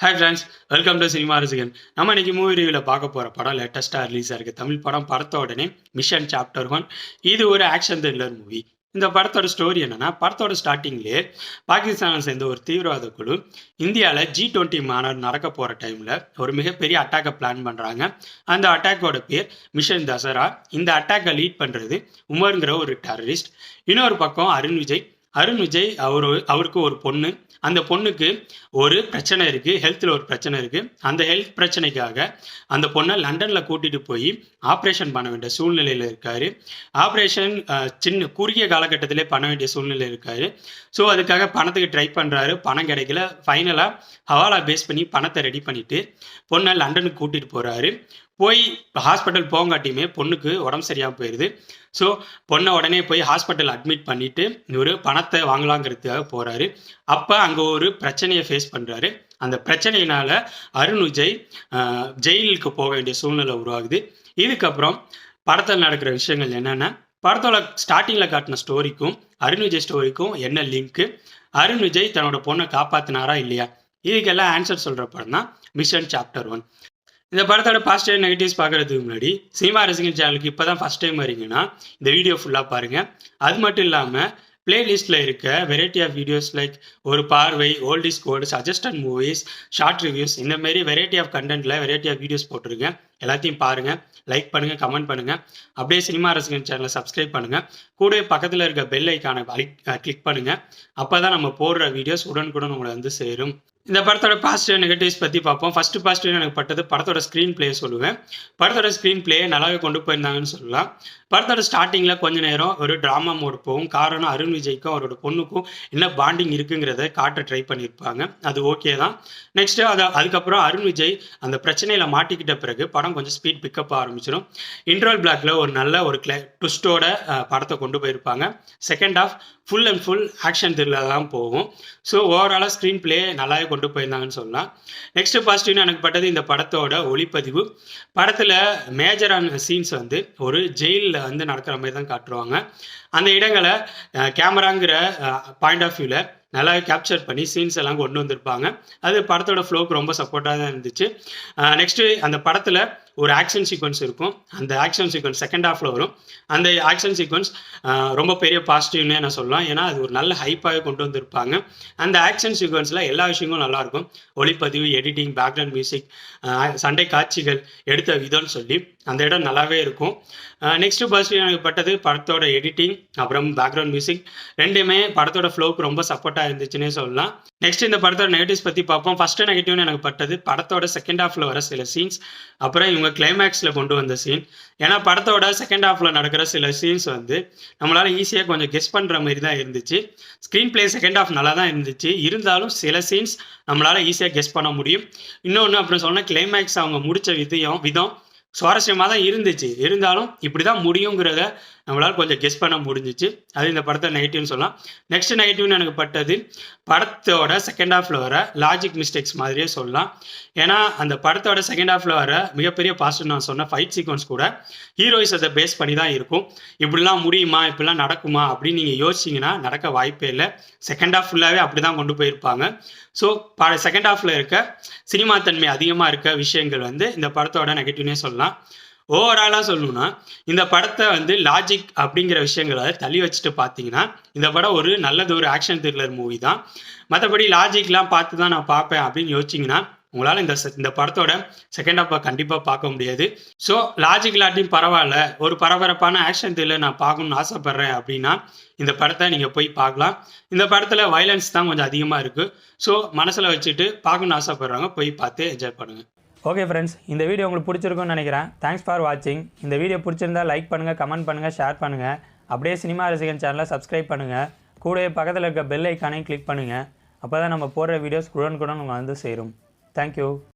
Hi friends welcome to cinema ரசிகன் நம்ம இன்னைக்கு மூவி ரிவியூவில் பார்க்க போகிற படம் லேட்டஸ்ட்டாக ரிலீஸ் ஆயிருக்கு தமிழ் படம் படத்தோட உடனே மிஷன் சாப்டர் ஒன் இது ஒரு ஆக்ஷன் த்ரில்லர் மூவி இந்த படத்தோட ஸ்டோரி என்னன்னா படத்தோட ஸ்டார்டிங்லேயே பாகிஸ்தானை சேர்ந்த ஒரு தீவிரவாத குழு இந்தியாவில் ஜி டுவெண்ட்டி மாநாடு நடக்க போகிற டைமில் ஒரு மிகப்பெரிய அட்டாக்கை பிளான் பண்ணுறாங்க அந்த அட்டாக்கோட பேர் மிஷன் தசரா இந்த அட்டாக்கை லீட் பண்ணுறது உமருங்கிற ஒரு டெரரிஸ்ட் இன்னொரு பக்கம் அருண் விஜய் அருண் விஜய் அவர் அவருக்கு ஒரு பொண்ணு. அந்த பொண்ணுக்கு ஒரு பிரச்சனை இருக்குது ஹெல்த்தில் ஒரு பிரச்சனை இருக்குது அந்த ஹெல்த் பிரச்சனைக்காக அந்த பொண்ணை லண்டனில் கூட்டிகிட்டு போய் ஆப்ரேஷன் பண்ண வேண்டிய சூழ்நிலையில் இருக்கார். ஆப்ரேஷன் சின்ன குறுகிய காலகட்டத்திலே பண்ண வேண்டிய சூழ்நிலை இருக்கார். ஸோ அதுக்காக பணத்துக்கு ட்ரை பண்ணுறாரு பணம் கிடைக்கல. ஃபைனலாக ஹவாலா பேஸ் பண்ணி பணத்தை ரெடி பண்ணிவிட்டு பொண்ணை லண்டனுக்கு கூட்டிகிட்டு போகிறாரு போய் ஹாஸ்பிட்டல் போங்காட்டியுமே பொண்ணுக்கு உடம்பு சரியாக போயிடுது ஸோ பொண்ணை உடனே போய் ஹாஸ்பிட்டல் அட்மிட் பண்ணிவிட்டு இவர் பணத்தை வாங்கலாங்கிறதுக்காக போகிறாரு அப்போ அங்கே ஒரு பிரச்சனையை ஃபேஸ் பண்ணுறாரு அந்த பிரச்சனையினால் அருண் விஜய் ஜெயிலுக்கு போக வேண்டிய சூழ்நிலை உருவாகுது. இதுக்கப்புறம் படத்தில் நடக்கிற விஷயங்கள் என்னென்னா படத்தோட ஸ்டார்டிங்கில் காட்டின ஸ்டோரிக்கும் அருண் விஜய் ஸ்டோரிக்கும் என்ன லிங்க்கு அருண் விஜய் தன்னோட பொண்ணை காப்பாற்றினாரா இல்லையா? இதுக்கெல்லாம் ஆன்சர் சொல்கிற படம் தான் மிஷன் சாப்டர் ஒன் இந்த படத்தோட பாசிட்டிவ் நெகட்டிவ்ஸ் பார்க்குறதுக்கு முன்னாடி சினிமா ரசிகன் சேனலுக்கு இப்போ தான் ஃபஸ்ட் டைம் வரீங்கன்னா இந்த வீடியோ ஃபுல்லாக பாருங்கள் அது மட்டும் இல்லாமல் பிளேலிஸ்ட்டில் இருக்க வெரைட்டி ஆஃப் வீடியோஸ் லைக் ஒரு பார்வை old is gold suggested movies short reviews இந்த மாதிரி வெரைட்டி ஆஃப் கண்டென்ட்டில் வெரைட்டி ஆஃப் வீடியோஸ் போட்டிருக்கேன். எல்லாத்தையும் பாருங்கள் லைக் பண்ணுங்கள் கமெண்ட் பண்ணுங்கள் அப்படியே சினிமா ரசிகன் சேனலை சப்ஸ்கிரைப் பண்ணுங்கள் கூடவே பக்கத்தில் இருக்க பெல் ஐக்கானை கிளிக் பண்ணுங்கள் அப்போ தான் நம்ம போடுற வீடியோஸ் உடனுக்குடன் உங்களை வந்து சேரும். இந்த படத்தோட பாசிட்டிவ் நெகட்டிவ்ஸ் பற்றி பார்ப்போம். ஃபர்ஸ்ட் பாசிட்டிவ் எனக்கு பட்டது படத்தோட ஸ்க்ரீன் பிளே சொல்லுவேன். படத்தோட ஸ்க்ரீன் பிளே நல்லாவே கொண்டு போயிருந்தாங்கன்னு சொல்லலாம். படத்தோட ஸ்டார்டிங்கில் கொஞ்ச நேரம் ஒரு ட்ராமா மோடு போகும். காரணம் அருண் விஜய்க்கும் அவரோட பொண்ணுக்கும் என்ன பாண்டிங் இருக்குங்கிறத காட்ட ட்ரை பண்ணியிருப்பாங்க அது ஓகே தான். நெக்ஸ்ட்டு அதை அதுக்கப்புறம் அருண் விஜய் அந்த பிரச்சனையில் மாட்டிக்கிட்ட பிறகு படம் கொஞ்சம் ஸ்பீட் பிக்கப் ஆரம்பிச்சிடும் இன்ட்ரோல் பிளாக்ல ஒரு நல்ல ஒரு கிளே ட்விஸ்டோட படத்தை கொண்டு போயிருப்பாங்க. Second half full and full action த்ரில்லாக தான் போகும். ஸோ ஓவராலாக ஸ்க்ரீன் பிளே நல்லாவே கொண்டு போயிருந்தாங்கன்னு சொல்லலாம் நெக்ஸ்ட் பாசிட்டிவ்னு எனக்கு பட்டது இந்த படத்தோட ஒளிப்பதிவு. படத்தில் மேஜரான சீன்ஸ் வந்து ஒரு ஜெயிலில் வந்து நடக்கிற மாதிரி தான் காட்டுருவாங்க அந்த இடங்களை கேமராங்கிற பாயிண்ட் ஆஃப் வியூவில் நல்லா கேப்சர் பண்ணி சீன்ஸ் எல்லாம் கொண்டு வந்திருப்பாங்க. அது படத்தோட ஃப்ளோக்கு ரொம்ப சப்போர்ட்டாக தான் இருந்துச்சு. நெக்ஸ்ட்டு அந்த படத்தில் ஒரு ஆக்ஷன் சீக்வன்ஸ் இருக்கும். அந்த ஆக்ஷன் சீக்வன்ஸ் செகண்ட் ஹாஃபில் வரும். அந்த ஆக்ஷன் சீக்வன்ஸ் ரொம்ப பெரிய பாசிட்டிவ்னே நான் சொல்லலாம். ஏன்னா அது ஒரு நல்ல ஹைப்பாகவே கொண்டு வந்திருப்பாங்க. அந்த ஆக்ஷன் சீக்வன்ஸில் எல்லா விஷயங்களும் நல்லாயிருக்கும் ஒளிப்பதிவு எடிட்டிங் பேக்ரவுண்ட் மியூசிக் சண்டை காட்சிகள் எடுத்த விதம்னு சொல்லி அந்த இடம் நல்லாவே இருக்கும். நெக்ஸ்ட் பாசிட்டிவ் எனக்கு பட்டது படத்தோட எடிட்டிங் அப்புறம் பேக்ரவுண்ட் மியூசிக் ரெண்டுமே படத்தோட ஃப்ளோக்கு ரொம்ப சப்போர்ட்டாக இருந்துச்சுன்னே சொல்லலாம். நெக்ஸ்ட் இந்த படத்தோட நெகட்டிவ்ஸ் பற்றி பார்ப்போம். ஃபஸ்ட்டு நெகட்டிவ்னு எனக்கு பட்டது படத்தோட செகண்ட் ஹாஃபில் வர சில சீன்ஸ் அப்புறம் இவங்க கிளைமேக்ஸில் கொண்டு வந்த சீன் ஏன்னா படத்தோட செகண்ட் ஹாஃபில் நடக்கிற சில சீன்ஸ் வந்து நம்மளால் ஈஸியாக கொஞ்சம் கெஸ் பண்ணுற மாதிரி தான் இருந்துச்சு. ஸ்க்ரீன் பிளே செகண்ட் ஹாஃப் நல்லா தான் இருந்துச்சு. இருந்தாலும் சில சீன்ஸ் நம்மளால் ஈஸியாக கெஸ் பண்ண முடியும். இன்னொன்று அப்புறம் சொன்னால் கிளைமேக்ஸ் அவங்க முடித்த விதம் விதம் சுவாரஸ்யமாக தான் இருந்துச்சு. இருந்தாலும் இப்படி தான் முடியுங்கிறத நம்மளால் கொஞ்சம் கெஸ் பண்ண முடிஞ்சிச்சு. அது இந்த படத்தை நெகட்டிவ்னு சொல்லலாம். நெக்ஸ்ட் நெகட்டிவ்னு எனக்கு பட்டது படத்தோட செகண்ட் ஹாஃபில் வர லாஜிக் மிஸ்டேக்ஸ் மாதிரியே சொல்லலாம். ஏன்னா அந்த படத்தோட செகண்ட் ஹாஃபில் வர மிகப்பெரிய பாசிட்டிவ் நான் சொன்ன ஃபைட் சீக்வன்ஸ் கூட ஹீரோயிஸ் அதை பேஸ் பண்ணி தான் இருக்கும். இப்படிலாம் முடியுமா? இப்படிலாம் நடக்குமா? அப்படின்னு நீங்கள் யோசிச்சிங்கன்னா நடக்க வாய்ப்பே இல்லை. செகண்ட் ஹாஃப் ஃபுல்லாகவே அப்படி தான் கொண்டு போயிருப்பாங்க. ஸோ பல செகண்ட் ஹாஃபில் இருக்க சினிமா தன்மை அதிகமாக இருக்க விஷயங்கள் வந்து இந்த படத்தோட நெகட்டிவ்னே சொல்லலாம். ஓவராலாக சொல்லணும்னா இந்த படத்தை வந்து லாஜிக் அப்படிங்கிற விஷயங்களை தள்ளி வச்சுட்டு பார்த்தீங்கன்னா இந்த படம் ஒரு நல்லது ஒரு ஆக்ஷன் த்ரில்லர் மூவி தான். மற்றபடி லாஜிக்லாம் பார்த்து தான் நான் பார்ப்பேன் அப்படின்னு யோசிச்சிங்கன்னா உங்களால் இந்த இந்த படத்தோட செகண்ட் ஹாஃபை கண்டிப்பாக பார்க்க முடியாது. ஸோ லாஜிக் இல்லாட்டியும் பரவாயில்ல. ஒரு பரபரப்பான ஆக்ஷன் த்ரில்லர் நான் பார்க்கணும்னு ஆசைப்பட்றேன் அப்படின்னா இந்த படத்தை நீங்கள் போய் பார்க்கலாம். இந்த படத்தில் வைலன்ஸ் தான் கொஞ்சம் அதிகமாக இருக்குது ஸோ மனசில் வச்சுட்டு பார்க்கணும்னு ஆசைப்பட்றவங்க போய் பார்த்து என்ஜாய் பண்ணுங்கள் ஓகே ஃப்ரெண்ட்ஸ் இந்த வீடியோ உங்களுக்கு பிடிச்சிருக்கும்னு நினைக்கிறேன். தேங்க்ஸ் ஃபார் வாட்சிங் இந்த வீடியோ பிடிச்சிருந்தா லைக் பண்ணுங்கள் கமெண்ட் பண்ணுங்கள் ஷேர் பண்ணுங்கள் அப்படியே சினிமா ரசிகன் சேனலை சப்ஸ்கிரைப் பண்ணுங்கள் கூடவே பக்கத்தில் இருக்க பெல் ஐக்கானையும் கிளிக் பண்ணுங்கள் அப்போ தான் நம்ம போடுற வீடியோஸ் குடன் குடன் வந்து சேரும். Thank you.